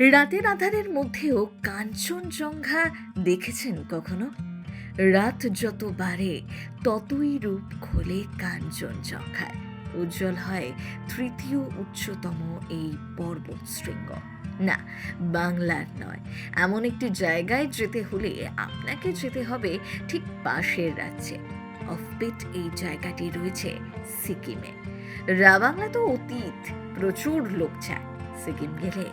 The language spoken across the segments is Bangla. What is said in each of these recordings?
রাতের আধারের মধ্যেও কাঞ্চনজঙ্ঘা দেখেছেন কখনো? রাত যত বাড়ে, ততই রূপ খোলে কাঞ্চনজঙ্ঘায়। উজ্জ্বল হয় তৃতীয় উচ্চতম এই পর্বত শৃঙ্গ। না, বাংলার নয়। এমন একটি জায়গায় যেতে হলে আপনাকে যেতে হবে ঠিক পাশের রাজ্যে। অফবিট এই জায়গাটি রয়েছে সিকিমে। রাবাংলা তো অতীত, প্রচুর লোক যায় সিকিম গেলে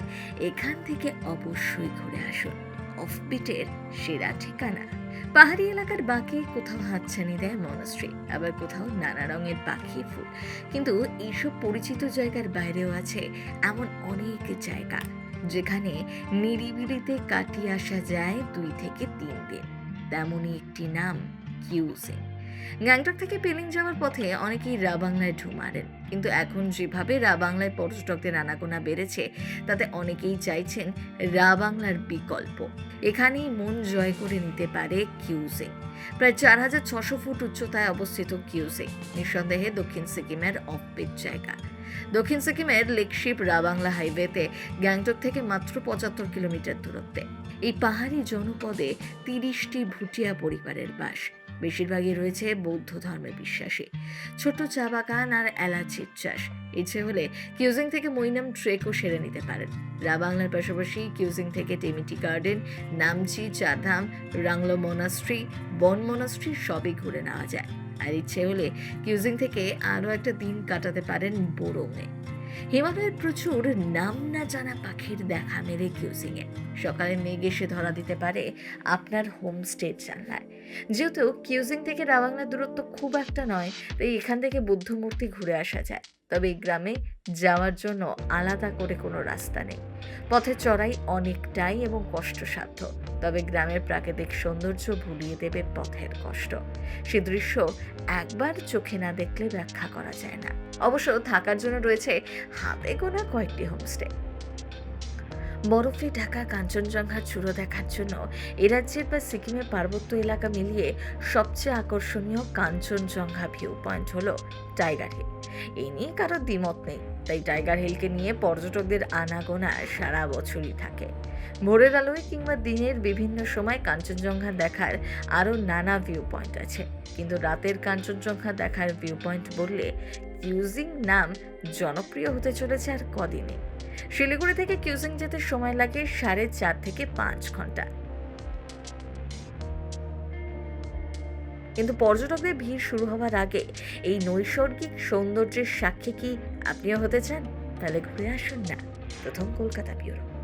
এখান থেকে অবশ্যই ঘুরে আসুন অফবিটের সেরা ঠিকানা। পাহাড়ি এলাকার বাকি কোথাও হাতছানি দেয় মনস্ট্রি আবার কোথাও নানা রঙের পাখি ফুল। কিন্তু এইসব পরিচিত জায়গার বাইরেও আছে এমন অনেক জায়গা, যেখানে নিরিবিলিতে কাটিয়ে আসা যায় দুই থেকে তিন দিন। তেমনই একটি নাম কিউজিং গ্যাংটক থেকে পেলিং যাওয়ার পথে অনেকেই রাবাংলায় ঢু মারেন। কিন্তু এখন যেভাবে রাবাংলায় পর্যটকদের আনাগোনা বেড়েছে, তাতে অনেকেই চাইছেন রাবাংলার বিকল্প। এখানেই মন জয় করে নিতে পারে কিউজিং প্রায় চার হাজার ছশো ফুট উচ্চতায় অবস্থিত কিউজিং নিঃসন্দেহে দক্ষিণ সিকিমের অফবিট জায়গা। দক্ষিণ সিকিমের লেকশিপ রাবাংলা হাইওয়েতে গ্যাংটক থেকে মাত্র পঁচাত্তর কিলোমিটার দূরত্বে। এই পাহাড়ি জনপদে তিরিশটি ভুটিয়া পরিবারের বাস বেশিরভাগই রয়েছে বৌদ্ধ ধর্মে বিশ্বাসী। ছোট চা বাগান আর এলাচির চাষ। ইচ্ছে হলে কিউজিং থেকে মৈনাম ট্রেকও সেরে নিতে পারেন। রাবাংলার পাশাপাশি কিউজিং থেকে Temi tea garden, Namchi Chardham Ralong monastery, Bon monastery সবই ঘুরে নেওয়া যায়। আর ইচ্ছে হলে কিউজিং থেকে আরও একটা দিন কাটাতে পারেন বোরোংয়ে হিমালয়ের প্রচুর নাম না জানা পাখির দেখা মেলে কিউজিংয়ে। সকালে মেঘ এসে ধরা দিতে পারে আপনার হোমস্টে জানলায়। যেহেতু কিউজিং থেকে রাবাংলার দূরত্ব খুব একটা নয়, তাই এখান থেকে বুদ্ধ মূর্তি ঘুরে আসা যায়। তবে এই গ্রামে যাওয়ার জন্য আলাদা করে কোনো রাস্তা নেই। পথে চড়াই অনেকটাই এবং কষ্টসাধ্য, তবে গ্রামের প্রাকৃতিক সৌন্দর্য ভুলিয়ে দেবে পথের কষ্ট। সে দৃশ্য একবার চোখে না দেখলে ব্যাখ্যা করা যায় না। অবশ্য থাকার জন্য রয়েছে হাতে গোনা কয়েকটি হোমস্টে। বরফে ঢাকা কাঞ্চনজঙ্ঘার চূড়ো দেখার জন্য এ বা সিকিমের পার্বত্য এলাকা মিলিয়ে সবচেয়ে আকর্ষণীয় কাঞ্চনজঙ্ঘা ভিউ পয়েন্ট হলো টাইগার হিল এই নিয়ে কারও দ্বিমত নেই। তাই টাইগার হিলকে নিয়ে পর্যটকদের আনাগোনা সারা বছরই থাকে। ভোরের আলোয় কিংবা দিনের বিভিন্ন সময় কাঞ্চনজঙ্ঘা দেখার আরও নানা ভিউ পয়েন্ট আছে। কিন্তু রাতের কাঞ্চনজঙ্ঘা দেখার ভিউ পয়েন্ট বললে কিউজিং নাম জনপ্রিয় হতে চলেছে আর কদিনে শিলিগুড়ি থেকে কিউজিং যেতে সময় লাগে সাড়ে চার থেকে পাঁচ ঘণ্টা। কিন্তু পর্যটকদের ভিড় শুরু হওয়ার আগে এই নৈসর্গিক সৌন্দর্যের সাক্ষী কি আপনিও হতে চান? তাহলে ঘুরে আসুন না। প্রথম কলকাতা ব্যুরো।